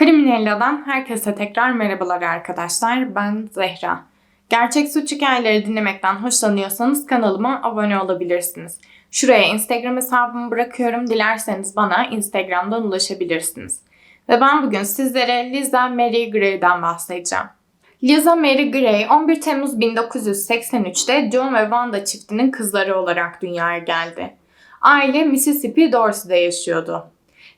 Kriminella'dan herkese tekrar merhabalar arkadaşlar. Ben Zehra. Gerçek suç hikayeleri dinlemekten hoşlanıyorsanız kanalıma abone olabilirsiniz. Şuraya Instagram hesabımı bırakıyorum. Dilerseniz bana Instagram'dan ulaşabilirsiniz. Ve ben bugün sizlere Liza Mary Gray'den bahsedeceğim. Liza Mary Gray 11 Temmuz 1983'te John ve Wanda çiftinin kızları olarak dünyaya geldi. Aile Mississippi Dorsey'de yaşıyordu.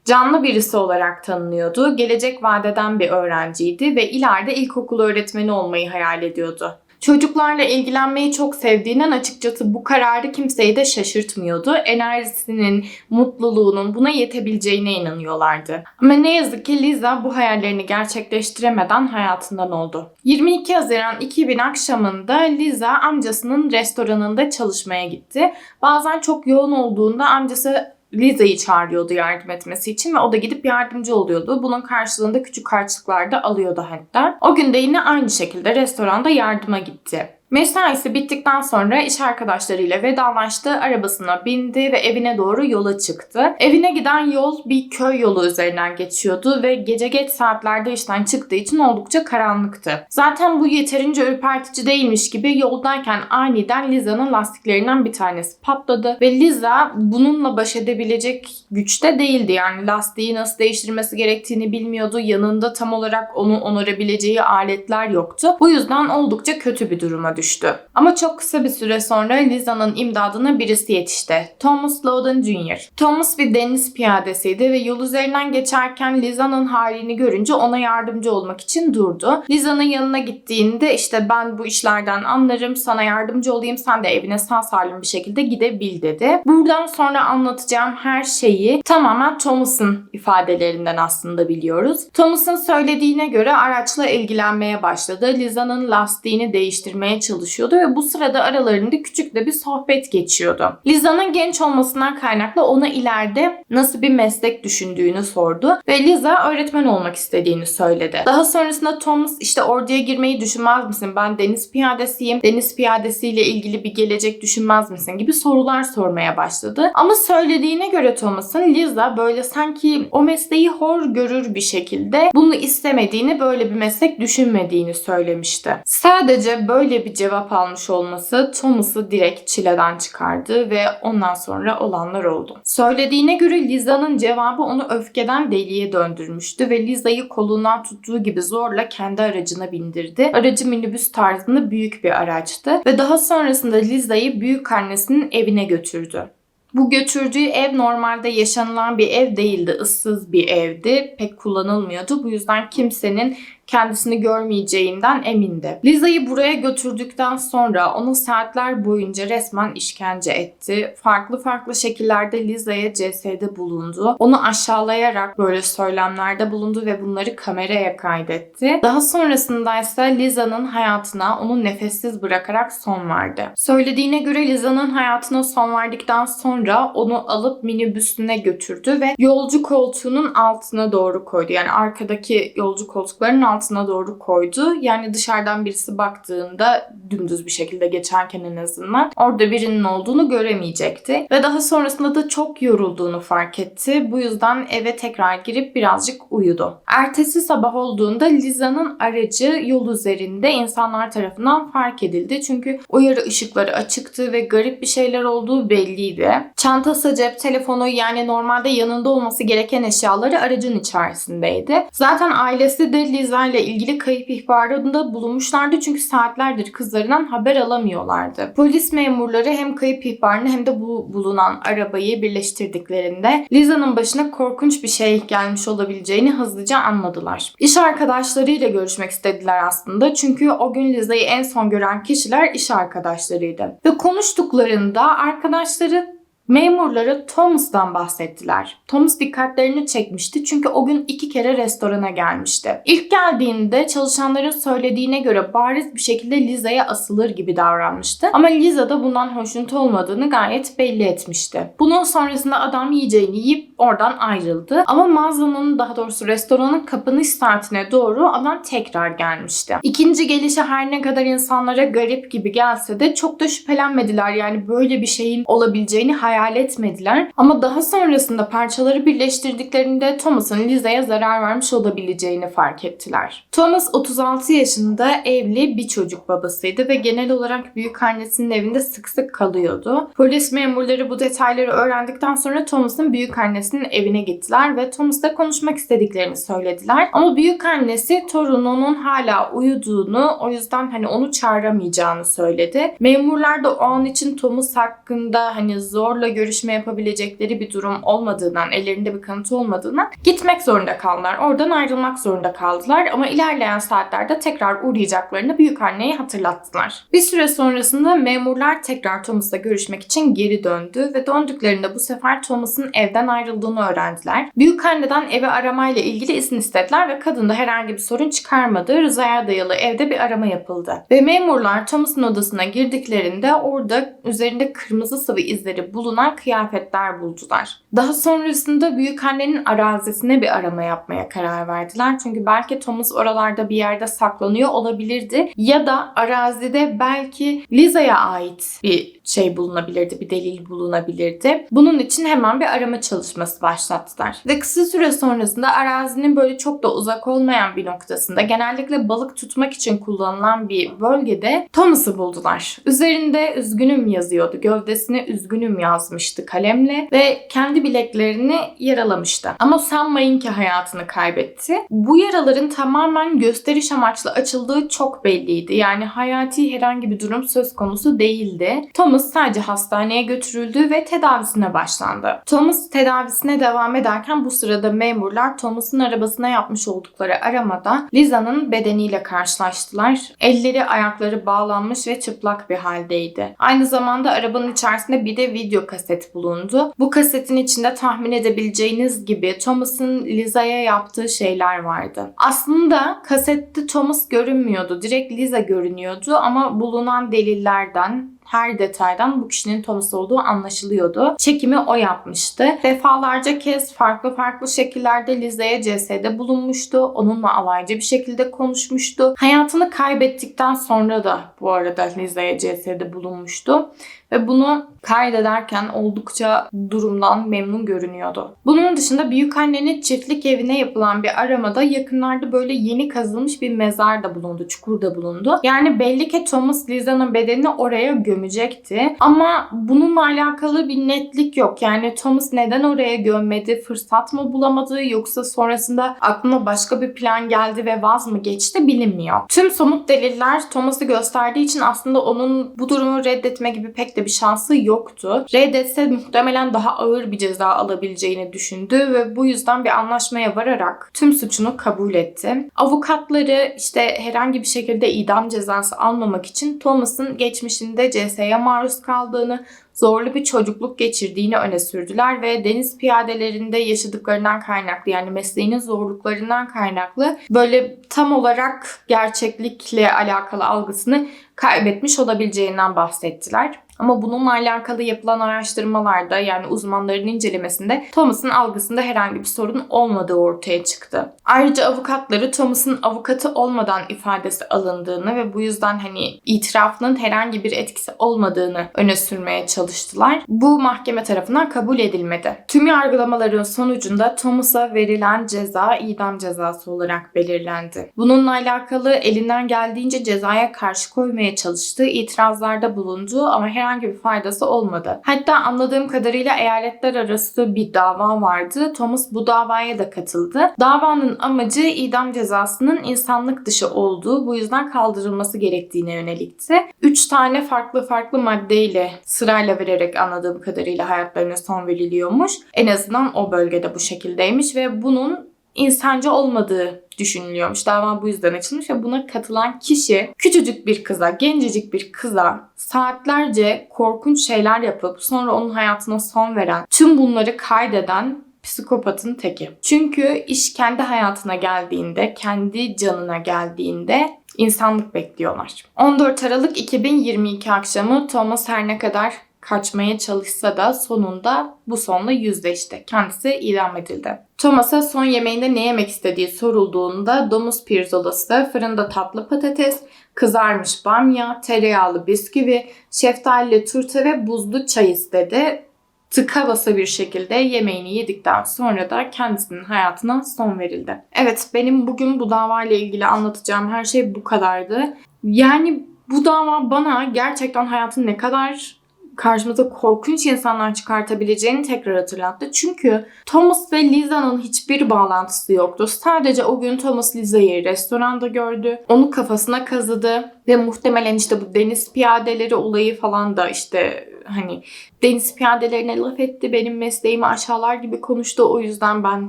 Canlı birisi olarak tanınıyordu, gelecek vadeden bir öğrenciydi ve ileride ilkokul öğretmeni olmayı hayal ediyordu. Çocuklarla ilgilenmeyi çok sevdiğinden açıkçası bu kararı kimseyi de şaşırtmıyordu. Enerjisinin, mutluluğunun buna yetebileceğine inanıyorlardı. Ama ne yazık ki Liza bu hayallerini gerçekleştiremeden hayatından oldu. 22 Haziran 2000 akşamında Liza amcasının restoranında çalışmaya gitti. Bazen çok yoğun olduğunda amcası Liza'yı çağırıyordu yardım etmesi için ve o da gidip yardımcı oluyordu. Bunun karşılığında küçük harçlıklar da alıyordu hatta. O gün de yine aynı şekilde restoranda yardıma gitti. Mesaisi bittikten sonra iş arkadaşlarıyla vedalaştı, arabasına bindi ve evine doğru yola çıktı. Evine giden yol bir köy yolu üzerinden geçiyordu ve gece geç saatlerde işten çıktığı için oldukça karanlıktı. Zaten bu yeterince ürpertici değilmiş gibi yoldayken aniden Liza'nın lastiklerinden bir tanesi patladı ve Liza bununla baş edebilecek güçte değildi. Yani lastiği nasıl değiştirmesi gerektiğini bilmiyordu. Yanında tam olarak onu onarabileceği aletler yoktu. Bu yüzden oldukça kötü bir duruma düştü düştü. Ama çok kısa bir süre sonra Liza'nın imdadına birisi yetişti. Thomas Loudon Jr. Thomas bir deniz piyadesiydi ve yol üzerinden geçerken Liza'nın halini görünce ona yardımcı olmak için durdu. Liza'nın yanına gittiğinde işte ben bu işlerden anlarım, sana yardımcı olayım, sen de evine sağ salim bir şekilde gidebil dedi. Buradan sonra anlatacağım her şeyi tamamen Thomas'ın ifadelerinden aslında biliyoruz. Thomas'ın söylediğine göre araçla ilgilenmeye başladı. Liza'nın lastiğini değiştirmeye çalıştı çalışıyordu ve bu sırada aralarında küçük de bir sohbet geçiyordu. Liza'nın genç olmasından kaynaklı ona ileride nasıl bir meslek düşündüğünü sordu ve Liza öğretmen olmak istediğini söyledi. Daha sonrasında Thomas işte orduya girmeyi düşünmez misin? Ben deniz piyadesiyim. Deniz piyadesiyle ilgili bir gelecek düşünmez misin? gibi sorular sormaya başladı. Ama söylediğine göre Thomas'ın Liza böyle sanki o mesleği hor görür bir şekilde bunu istemediğini, böyle bir meslek düşünmediğini söylemişti. Sadece böyle bir cevap almış olması Thomas'ı direkt çileden çıkardı ve ondan sonra olanlar oldu. Söylediğine göre Liza'nın cevabı onu öfkeden deliye döndürmüştü ve Liza'yı kolundan tuttuğu gibi zorla kendi aracına bindirdi. Aracı minibüs tarzında büyük bir araçtı ve daha sonrasında Liza'yı büyük annesinin evine götürdü. Bu götürdüğü ev normalde yaşanılan bir ev değildi. ıssız bir evdi. Pek kullanılmıyordu. Bu yüzden kimsenin kendisini görmeyeceğinden emindi. Liza'yı buraya götürdükten sonra onu saatler boyunca resmen işkence etti. Farklı farklı şekillerde Liza'ya CS'de bulundu. Onu aşağılayarak böyle söylemlerde bulundu ve bunları kameraya kaydetti. Daha sonrasında ise Liza'nın hayatına onu nefessiz bırakarak son verdi. Söylediğine göre Liza'nın hayatına son verdikten sonra onu alıp minibüsüne götürdü ve yolcu koltuğunun altına doğru koydu. Yani arkadaki yolcu koltuklarının altına doğru koydu. Yani dışarıdan birisi baktığında dümdüz bir şekilde geçerken en azından orada birinin olduğunu göremeyecekti. Ve daha sonrasında da çok yorulduğunu fark etti. Bu yüzden eve tekrar girip birazcık uyudu. Ertesi sabah olduğunda Liza'nın aracı yol üzerinde insanlar tarafından fark edildi. Çünkü uyarı ışıkları açıktı ve garip bir şeyler olduğu belliydi. Çantası, cep telefonu yani normalde yanında olması gereken eşyaları aracın içerisindeydi. Zaten ailesi de Liza ile ilgili kayıp ihbarında bulunmuşlardı çünkü saatlerdir kızlarından haber alamıyorlardı. Polis memurları hem kayıp ihbarını hem de bu bulunan arabayı birleştirdiklerinde Liza'nın başına korkunç bir şey gelmiş olabileceğini hızlıca anladılar. İş arkadaşlarıyla görüşmek istediler aslında çünkü o gün Liza'yı en son gören kişiler iş arkadaşlarıydı. Ve konuştuklarında arkadaşları Memurları Thomas'tan bahsettiler. Thomas dikkatlerini çekmişti çünkü o gün iki kere restorana gelmişti. İlk geldiğinde çalışanların söylediğine göre bariz bir şekilde Liza'ya asılır gibi davranmıştı. Ama Liza da bundan hoşnut olmadığını gayet belli etmişti. Bunun sonrasında adam yiyeceğini yiyip oradan ayrıldı. Ama mağazanın daha doğrusu restoranın kapanış saatine doğru adam tekrar gelmişti. İkinci gelişi her ne kadar insanlara garip gibi gelse de çok da şüphelenmediler. Yani böyle bir şeyin olabileceğini hayal etmediler. Ama daha sonrasında parçaları birleştirdiklerinde Thomas'ın Liza'ya zarar vermiş olabileceğini fark ettiler. Thomas 36 yaşında evli bir çocuk babasıydı ve genel olarak büyük annesinin evinde sık sık kalıyordu. Polis memurları bu detayları öğrendikten sonra Thomas'ın büyük annesinin evine gittiler ve Thomas'la konuşmak istediklerini söylediler. Ama büyük annesi torununun hala uyuduğunu o yüzden hani onu çağıramayacağını söyledi. Memurlar da o an için Thomas hakkında hani zorla görüşme yapabilecekleri bir durum olmadığından, ellerinde bir kanıt olmadığından gitmek zorunda kaldılar. Oradan ayrılmak zorunda kaldılar ama ilerleyen saatlerde tekrar uğrayacaklarını büyük anneye hatırlattılar. Bir süre sonrasında memurlar tekrar Thomas'la görüşmek için geri döndü ve döndüklerinde bu sefer Thomas'ın evden ayrıldığını öğrendiler. Büyük anneden evi aramayla ilgili izin istediler ve kadında herhangi bir sorun çıkarmadığı rızaya dayalı evde bir arama yapıldı. Ve memurlar Thomas'ın odasına girdiklerinde orada üzerinde kırmızı sıvı izleri bulunan kıyafetler buldular. Daha sonrasında büyük annenin arazisine bir arama yapmaya karar verdiler. Çünkü belki Thomas oralarda bir yerde saklanıyor olabilirdi. Ya da arazide belki Liza'ya ait bir şey bulunabilirdi, bir delil bulunabilirdi. Bunun için hemen bir arama çalışması başlattılar. Ve kısa süre sonrasında arazinin böyle çok da uzak olmayan bir noktasında genellikle balık tutmak için kullanılan bir bölgede Thomas'ı buldular. Üzerinde üzgünüm yazıyordu. Gövdesine üzgünüm yazmıştı kalemle ve kendi bileklerini yaralamıştı. Ama sanmayın ki hayatını kaybetti. Bu yaraların tamamen gösteriş amaçlı açıldığı çok belliydi. Yani hayati herhangi bir durum söz konusu değildi. Thomas sadece hastaneye götürüldü ve tedavisine başlandı. Thomas tedavisine devam ederken bu sırada memurlar Thomas'ın arabasına yapmış oldukları aramada Liza'nın bedeniyle karşılaştılar. Elleri ayakları bağlanmış ve çıplak bir haldeydi. Aynı zamanda arabanın içerisinde bir de video kaset bulundu. Bu kasetin içinde tahmin edebileceğiniz gibi Thomas'ın Liza'ya yaptığı şeyler vardı. Aslında kasette Thomas görünmüyordu. Direkt Liza görünüyordu ama bulunan delillerden her detaydan bu kişinin Thomas olduğu anlaşılıyordu. Çekimi o yapmıştı. Defalarca kez farklı farklı şekillerde Liza'ya CS'de bulunmuştu. Onunla alaycı bir şekilde konuşmuştu. Hayatını kaybettikten sonra da bu arada Liza'ya CS'de bulunmuştu ve bunu kaydederken oldukça durumdan memnun görünüyordu. Bunun dışında büyük annenin çiftlik evine yapılan bir aramada yakınlarda böyle yeni kazılmış bir mezar da bulundu, çukur da bulundu. Yani belli ki Thomas Liza'nın bedenini oraya gömecekti. Ama bununla alakalı bir netlik yok. Yani Thomas neden oraya gömmedi? Fırsat mı bulamadı yoksa sonrasında aklına başka bir plan geldi ve vaz mı geçti bilinmiyor. Tüm somut deliller Thomas'ı gösterdiği için aslında onun bu durumu reddetme gibi pek de bir şansı yoktu. Reddetse muhtemelen daha ağır bir ceza alabileceğini düşündü ve bu yüzden bir anlaşmaya vararak tüm suçunu kabul etti. Avukatları işte herhangi bir şekilde idam cezası almamak için Thomas'ın geçmişinde CS'ye maruz kaldığını, zorlu bir çocukluk geçirdiğini öne sürdüler ve deniz piyadelerinde yaşadıklarından kaynaklı yani mesleğinin zorluklarından kaynaklı böyle tam olarak gerçeklikle alakalı algısını kaybetmiş olabileceğinden bahsettiler. Ama bununla alakalı yapılan araştırmalarda yani uzmanların incelemesinde Thomas'ın algısında herhangi bir sorun olmadığı ortaya çıktı. Ayrıca avukatları Thomas'ın avukatı olmadan ifadesi alındığını ve bu yüzden hani itirafının herhangi bir etkisi olmadığını öne sürmeye çalıştılar. Bu mahkeme tarafından kabul edilmedi. Tüm yargılamaların sonucunda Thomas'a verilen ceza idam cezası olarak belirlendi. Bununla alakalı elinden geldiğince cezaya karşı koymaya çalıştığı itirazlarda bulundu ama herhangi herhangi bir faydası olmadı. Hatta anladığım kadarıyla eyaletler arası bir dava vardı. Thomas bu davaya da katıldı. Davanın amacı idam cezasının insanlık dışı olduğu, bu yüzden kaldırılması gerektiğine yönelikti. Üç tane farklı farklı maddeyle sırayla vererek anladığım kadarıyla hayatlarına son veriliyormuş. En azından o bölgede bu şekildeymiş ve bunun insancı olmadığı düşünülüyormuş. Dava bu yüzden açılmış ve buna katılan kişi küçücük bir kıza, gencecik bir kıza saatlerce korkunç şeyler yapıp sonra onun hayatına son veren, tüm bunları kaydeden psikopatın teki. Çünkü iş kendi hayatına geldiğinde, kendi canına geldiğinde insanlık bekliyorlar. 14 Aralık 2022 akşamı Thomas her ne kadar kaçmaya çalışsa da sonunda bu sonla yüzleşti. Kendisi idam edildi. Thomas'a son yemeğinde ne yemek istediği sorulduğunda domuz pirzolası, fırında tatlı patates, kızarmış bamya, tereyağlı bisküvi, şeftalili turta ve buzlu çay istedi. Tıka basa bir şekilde yemeğini yedikten sonra da kendisinin hayatına son verildi. Evet benim bugün bu davayla ilgili anlatacağım her şey bu kadardı. Yani bu dava bana gerçekten hayatın ne kadar karşımıza korkunç insanlar çıkartabileceğini tekrar hatırlattı. Çünkü Thomas ve Liza'nın hiçbir bağlantısı yoktu. Sadece o gün Thomas Liza'yı restoranda gördü. Onu kafasına kazıdı ve muhtemelen işte bu deniz piyadeleri olayı falan da işte hani deniz piyadelerine laf etti. Benim mesleğimi aşağılar gibi konuştu. O yüzden ben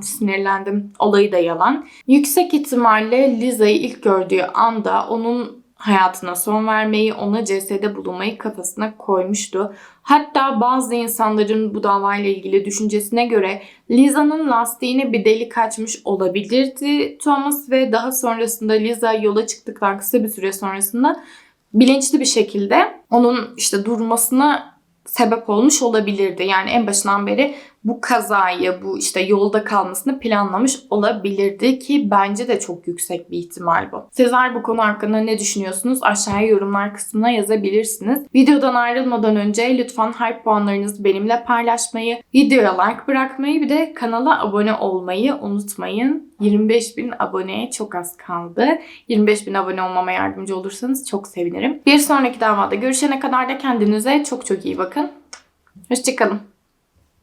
sinirlendim. Olayı da yalan. Yüksek ihtimalle Liza'yı ilk gördüğü anda onun hayatına son vermeyi, ona cesede bulunmayı kafasına koymuştu. Hatta bazı insanların bu davayla ilgili düşüncesine göre Liza'nın lastiğine bir delik açmış olabilirdi Thomas ve daha sonrasında Liza yola çıktıktan kısa bir süre sonrasında bilinçli bir şekilde onun işte durmasına sebep olmuş olabilirdi. Yani en başından beri bu kazayı, bu işte yolda kalmasını planlamış olabilirdi ki bence de çok yüksek bir ihtimal bu. Sizler bu konu hakkında ne düşünüyorsunuz? Aşağıya yorumlar kısmına yazabilirsiniz. Videodan ayrılmadan önce lütfen hype puanlarınızı benimle paylaşmayı, videoya like bırakmayı bir de kanala abone olmayı unutmayın. 25 bin aboneye çok az kaldı. 25 bin abone olmama yardımcı olursanız çok sevinirim. Bir sonraki davada görüşene kadar da kendinize çok çok iyi bakın. Hoşçakalın.